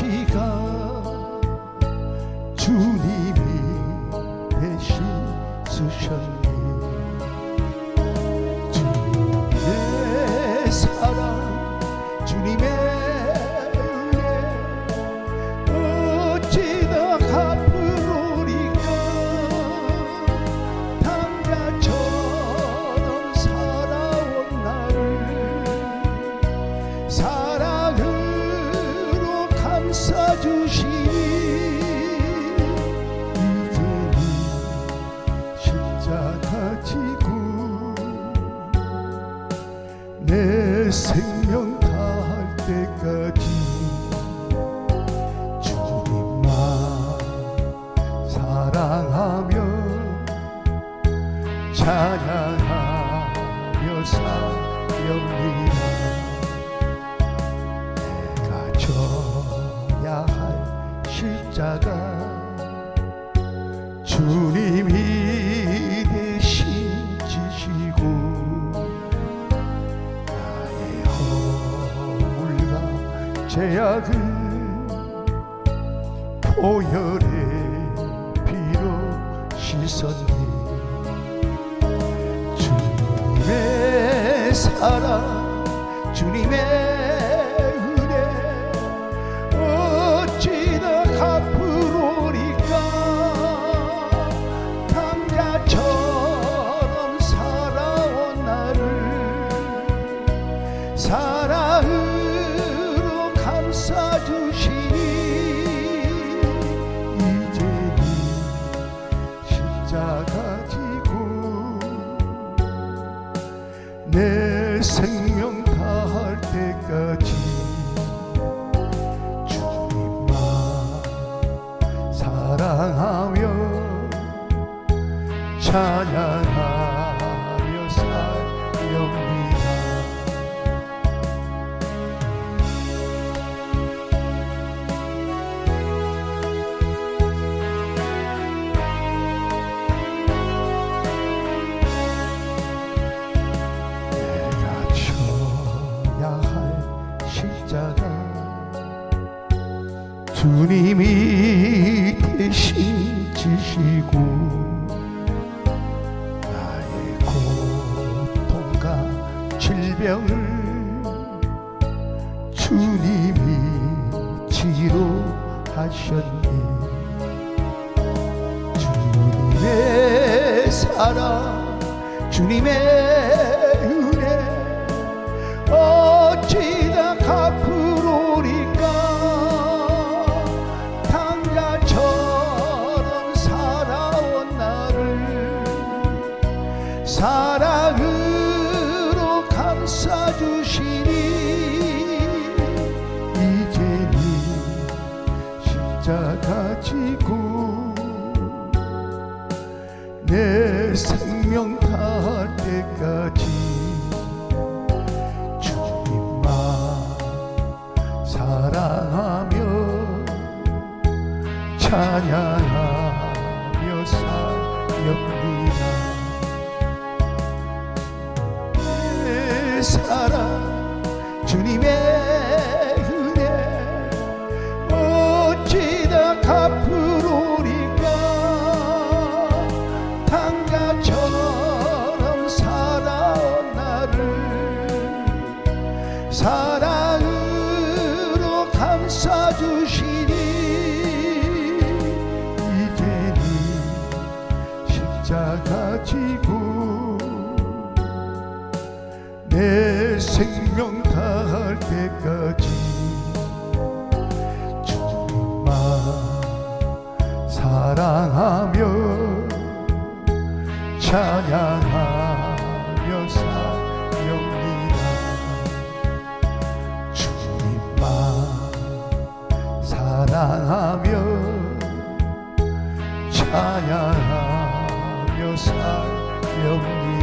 가시가 주님 내 생명 다할 때까지 주님만 사랑하며 찬양하며 살렵 십자가 주님이 대신 지시고 나의 허물과 죄악을 보혈의 피로 씻었니? 주님의 사랑 주님의 사랑으로 감싸주시니 이제는 십자가 지고 내 생명 다할 때까지 주님만 사랑하며 찬양하 십자가 주님이 대신 지시고 나의 고통과 질병을 주님이 치료하셨니? 주님의 사랑 주님의 사랑으로 감싸주시니 이제는 십자가 지고 내 생명 다할 때까지 주님만 사랑하며 찬양 사랑으로 감싸주시니 이제는 십자가 지고 내 생명 다할 때까지 사랑하며 찬양하며 살렵니다